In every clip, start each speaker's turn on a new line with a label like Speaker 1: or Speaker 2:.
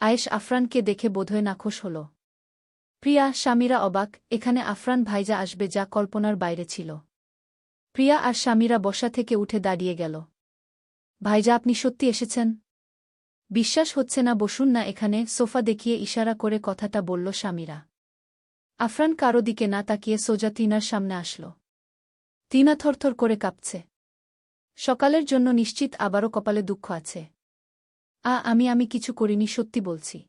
Speaker 1: আয়েশ আফরানকে দেখে বোধহয় নাখোশ হল। প্রিয়া স্বামীরা অবাক, এখানে আফরান ভাইজা আসবে যা কল্পনার বাইরে ছিল। প্রিয়া আর স্বামীরা বসা থেকে উঠে দাঁড়িয়ে গেল। ভাইজা, আপনি সত্যি এসেছেন? বিশ্বাস হচ্ছে না, বসুন না এখানে, সোফা দেখিয়ে ইশারা করে কথাটা বলল স্বামীরা আফরান কারও দিকে না তাকিয়ে সোজা তিনার সামনে আসল। তিনা থরথর করে কাঁপছে। সকালের জন্য নিশ্চিত আবারও কপালে দুঃখ আছে। আ, আমি আমি কিছু করিনি, সত্যি বলছি।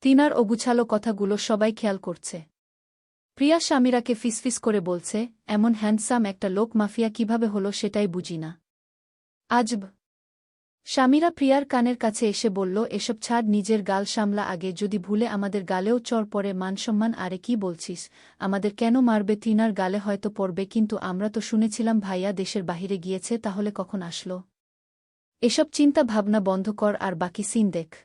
Speaker 1: তিনার অগুছালো কথাগুলো সবাই খেয়াল করছে। প্রিয়া স্বামীরাকে ফিসফিস করে বলছে, এমন হ্যান্ডসাম একটা লোক মাফিয়া কীভাবে হলো সেটাই বুঝি না। আজব। স্বামীরা প্রিয়ার কানের কাছে এসে বলল, এসব ছাড়, নিজের গাল সামলা আগে, যদি ভুলে আমাদের গালেও চর পরে মানসম্মান, আরে কি বলছিস? আমাদের কেন মারবে? তিনার গালে হয়তো পড়বে, কিন্তু আমরা তো শুনেছিলাম ভাইয়া দেশের বাহিরে গিয়েছে, তাহলে কখন আসলো? এসব চিন্তা ভাবনা বন্ধ কর আর বাকি সিন দেখ।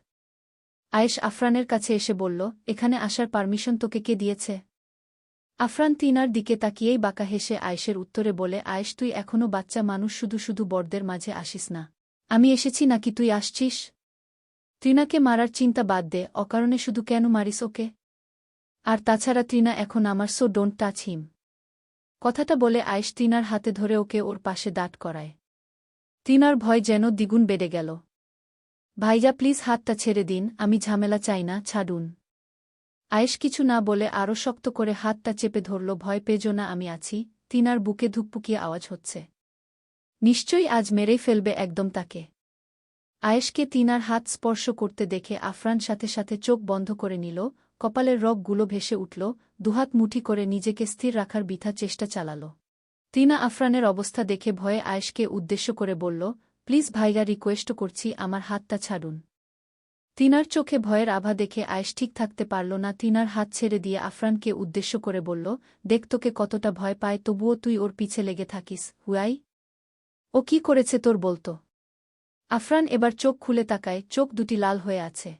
Speaker 1: আয়েশ আফরানের কাছে এসে বলল, এখানে আসার পারমিশন তোকে কে দিয়েছে? আফরান তিনার দিকে তাকিয়েই বাঁকা হেসে আয়েশের উত্তরে বলে, আয়েশ, তুই এখনও বাচ্চা মানুষ, শুধু শুধু বড়দের মাঝে আসিস না। আমি এসেছি নাকি তুই আসছিস? ত্রিনাকে মারার চিন্তা বাদ দে, অকারণে শুধু কেন মারিস ওকে? আর তাছাড়া ত্রিনা এখন আমার, সো ডোন্ট টাচ হিম। কথাটা বলে আয়েশ তিনার হাতে ধরে ওকে ওর পাশে দাঁট করায়। তিনার ভয় যেন দ্বিগুণ বেড়ে গেল। ভাইজা প্লিজ হাতটা ছেড়ে দিন, আমি ঝামেলা চাই না, ছাড়ুন। আয়েশ কিছু না বলে আরও শক্ত করে হাতটা চেপে ধরল, ভয় পেজো না, আমি আছি, তিনার বুকে ধুকপুকিয়ে আওয়াজ হচ্ছে। নিশ্চয়ই আজ মেরেই ফেলবে একদম তাকে। আয়েশকে তিনার হাত স্পর্শ করতে দেখে আফরান সাথে সাথে চোখ বন্ধ করে নিল, কপালের রগগুলো ভেসে উঠল, দুহাত মুঠি করে নিজেকে স্থির রাখার বিথা চেষ্টা চালাল। তিনা আফরানের অবস্থা দেখে ভয়ে আয়েশকে উদ্দেশ্য করে বলল, প্লিজ ভাইরা রিকোয়েস্ট করছি, আমার হাতটা ছাড়ুন। তিনার চোখে ভয়ের আভা দেখে আয়েশ ঠিক থাকতে পারল না। তিনার হাত ছেড়ে দিয়ে আফরানকে উদ্দেশ্য করে বলল, দেখ তোকে কতটা ভয় পায়, তবুও তুই ওর পিছে লেগে থাকিস, হুয়াই? ও কি করেছে তোর বলতো? আফরান এবার চোখ খুলে তাকায়, চোখ দুটি লাল হয়ে আছে।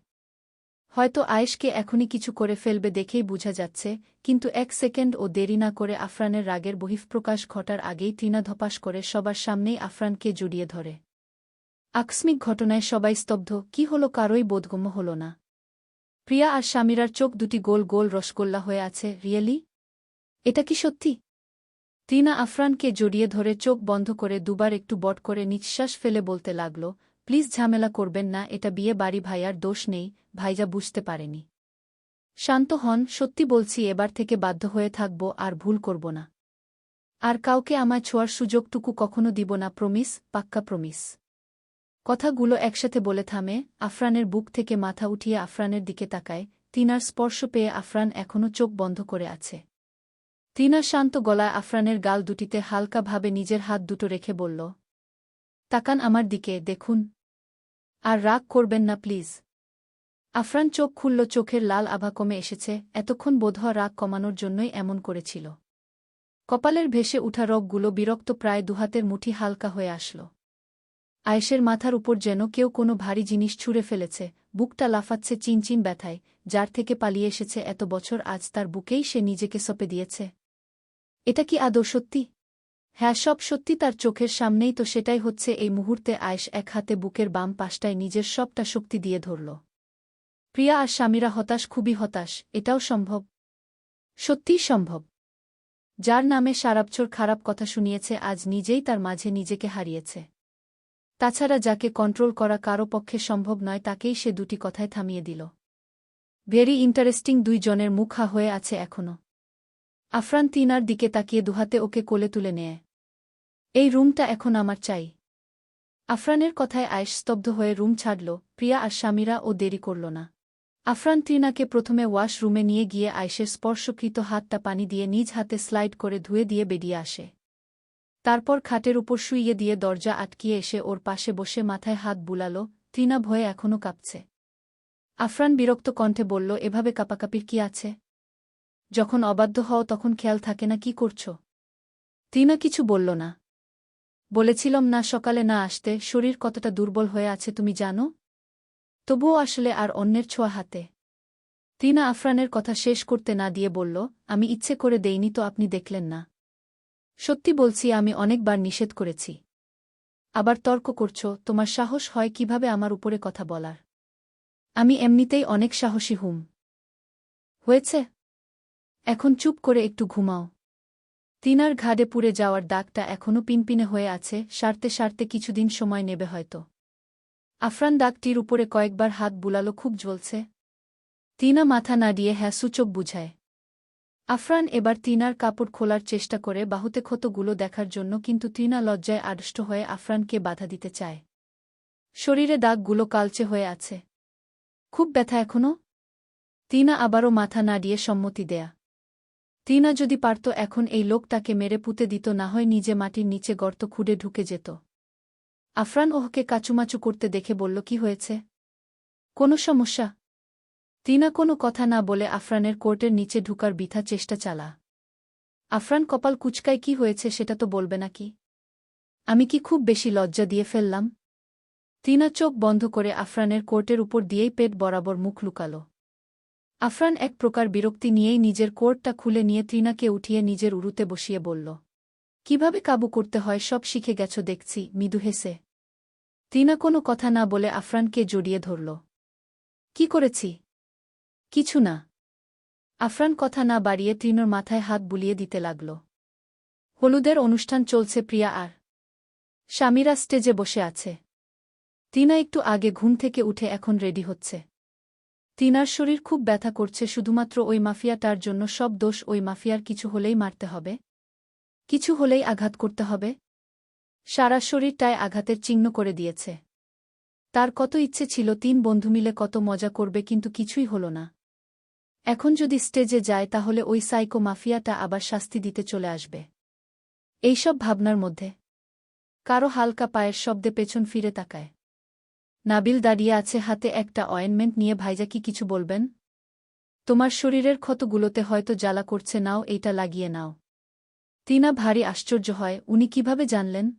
Speaker 1: হয়তো আয়েশকে এখনই কিছু করে ফেলবে দেখেই বুঝা যাচ্ছে, কিন্তু এক সেকেন্ড ও দেরি না করে আফরানের রাগের বহিঃপ্রকাশ ঘটার আগেই টিনা ধপাস করে সবার সামনেই আফরানকে জড়িয়ে ধরে। আকস্মিক ঘটনায় সবাই স্তব্ধ, কি হল? কারোই বোধগম্য হল না। প্রিয়া আর স্বামীরার চোখ দুটি গোল গোল রসগোল্লা হয়ে আছে, রিয়েলি? এটা কি সত্যি? তিনা আফরানকে জড়িয়ে ধরে চোখ বন্ধ করে দুবার একটু বট করে নিঃশ্বাস ফেলে বলতে লাগল প্লিজ ঝামেলা করবেন না, এটা বিয়ে বাড়ি ভাইয়ার দোষ নেই, ভাইজা বুঝতে পারেনি। শান্ত হন, সত্যি বলছি এবার থেকে বাধ্য হয়ে থাকব আর ভুল করব না। আর কাউকে আমায় ছোঁয়ার সুযোগটুকু কখনো দিব না, প্রমিস, পাক্কা প্রমিস। কথাগুলো একসাথে বলে থামে, আফরানের বুক থেকে মাথা উঠিয়ে আফরানের দিকে তাকায় তিনার স্পর্শ পেয়ে আফরান এখনও চোখ বন্ধ করে আছে। তিনা শান্ত গলায় আফরানের গাল দুটিতে হালকাভাবে নিজের হাত দুটো রেখে বলল, তাকান আমার দিকে, দেখুন। আর রাগ করবেন না, প্লিজ। আফরান চোখ খুলল, চোখের লাল আভা কমে এসেছে, এতক্ষণ বোধহয় রাগ কমানোর জন্যই এমন করেছিল। কপালের ভেসে উঠা রগগুলো বিরক্ত প্রায় দুহাতের মুঠি হালকা হয়ে আসল। আয়েশের মাথার উপর যেন কেউ কোনো ভারী জিনিস ছুঁড়ে ফেলেছে, বুকটা লাফাচ্ছে চিনচিন ব্যথায়, যার থেকে পালিয়ে এসেছে এত বছর আজ তার বুকেই সে নিজেকে সপে দিয়েছে। এটা কি আদৌ সত্যি? হ্যাঁ সব সত্যি তার চোখের সামনেই তো সেটাই হচ্ছে এই মুহূর্তে আয়েশ এক হাতে বুকের বাম পাশটায় নিজের সবটা শক্তি দিয়ে ধরল। প্রিয়া আর স্বামীরা হতাশ, খুবই হতাশ, এটাও সম্ভব? সত্যিই সম্ভব। যার নামে সারাবছর খারাপ কথা শুনিয়েছে, আজ নিজেই তার মাঝে নিজেকে হারিয়েছে। তাছাড়া যাকে কন্ট্রোল করা কারও পক্ষে সম্ভব নয়, তাকেই সে দুটি কথায় থামিয়ে দিল। ভেরি ইন্টারেস্টিং দুই জনের মুখা হয়ে আছে এখনও আফরান তিনার দিকে তাকিয়ে দুহাতে ওকে কোলে তুলে নেয়। এই রুমটা এখন আমার চাই। আফরানের কথায় আয়েশ স্তব্ধ হয়ে রুম ছাড়ল, প্রিয়া আর স্বামীরা ও দেরি করল না। আফরান ত্রিনাকে প্রথমে ওয়াশ রুমে নিয়ে গিয়ে আয়েশের স্পর্শকৃত হাতটা পানি দিয়ে নিজ হাতে স্লাইড করে ধুয়ে দিয়ে বেরিয়ে আসে। তারপর খাটের উপর শুইয়ে দিয়ে দরজা আটকিয়ে এসে ওর পাশে বসে মাথায় হাত বুলাল, ত্রিনা ভয়ে এখনও কাঁপছে। আফরান বিরক্ত কণ্ঠে বলল, এভাবে কাপাকাপির কি আছে? যখন অবাধ্য হও তখন খেয়াল থাকে না কি করছ? ত্রিনা কিছু বলল না। বলেছিলাম, না, সকালে না আসতে। শরীর কতটা দুর্বল হয়ে আছে তুমি জানো? তবুও আসলে আর অন্যের ছোঁয়া হাতে। তিনা আফরানের কথা শেষ করতে না দিয়ে বলল, আমি ইচ্ছে করে দেইনি তো আপনি দেখলেন না। সত্যি বলছি, আমি অনেকবার নিষেধ করেছি। আবার তর্ক করছ, তোমার সাহস হয় কীভাবে আমার উপরে কথা বলার? আমি এমনিতেই অনেক সাহসী হুম। হয়েছে? এখন চুপ করে একটু ঘুমাও। তিনার ঘাড়ে পুড়ে যাওয়ার দাগটা এখনও পিনপিনে হয়ে আছে, সারতে সারতে কিছুদিন সময় নেবে হয়তো। আফরান দাগটির উপরে কয়েকবার হাত বুলালো, খুব জ্বলছে। তিনা মাথা নাড়িয়ে হ্যাঁ সূচক বুঝায়। আফরান এবার তিনার কাপড় খোলার চেষ্টা করে বাহুতে ক্ষতগুলো দেখার জন্য, কিন্তু তিনা লজ্জায় আড়ষ্ট হয়ে আফরানকে বাধা দিতে চায়। শরীরে দাগগুলো কালচে হয়ে আছে। খুব ব্যথা এখনও তিনা আবারও মাথা নাড়িয়ে সম্মতি দেয়া। তিনা যদি পারত এখন এই লোকটাকে মেরে পুঁতে দিত, না হয় নিজে মাটির নিচে গর্ত খুঁড়ে ঢুকে যেত। আফরান ওহকে কাচুমাচু করতে দেখে বলল, কি হয়েছে? কোনো সমস্যা। তিনা কোনো কথা না বলে আফরানের কোর্টের নিচে ঢুকার বৃথা চেষ্টা চালা। আফরান কপাল কুচকায়, কি হয়েছে সেটা তো বলবে নাকি আমি কি খুব বেশি লজ্জা দিয়ে ফেললাম? তিনা চোখ বন্ধ করে আফরানের কোর্টের উপর দিয়েই পেট বরাবর মুখ লুকাল। আফরান এক প্রকার বিরক্তি নিয়েই নিজের কোর্টটা খুলে নিয়ে ত্রিনাকে উঠিয়ে নিজের উরুতে বসিয়ে বলল, কীভাবে কাবু করতে হয়, সব শিখে গেছ দেখছি, মৃদু হেসে। তিনা কোনো কথা না বলে আফরানকে জড়িয়ে ধরল, কি করেছি? কিছু না। আফরান কথা না বাড়িয়ে তৃণর মাথায় হাত বুলিয়ে দিতে লাগল, হলুদের অনুষ্ঠান চলছে প্রিয়া, আর স্বামীরা স্টেজে বসে আছে। তিনা একটু আগে ঘুম থেকে উঠে এখন রেডি হচ্ছে। তিনার শরীর খুব ব্যথা করছে, শুধুমাত্র ওই মাফিয়াটার জন্য সব দোষ ওই মাফিয়ার, কিছু হলেই মারতে হবে। কিছু হলেই আঘাত করতে হবে। সারা শরীরটায় আঘাতের চিহ্ন করে দিয়েছে। তার কত ইচ্ছে ছিল, তিন বন্ধু মিলে কত মজা করবে, কিন্তু কিছুই হল না। এখন যদি স্টেজে যায়, তাহলে ওই সাইকো মাফিয়াটা আবার শাস্তি দিতে চলে আসবে। এইসব ভাবনার মধ্যে। কারও হালকা পায়ের শব্দে পেছন ফিরে তাকায়। নাবিল দাঁড়িয়ে আছে হাতে একটা অয়েনমেন্ট নিয়ে ভাইজা কি কিছু বলবেন? তোমার শরীরের ক্ষতগুলোতে হয়তো জ্বালা করছে, নাও এইটা লাগিয়ে নাও। তিনা ভারী আশ্চর্য হয়, উনি কীভাবে জানলেন?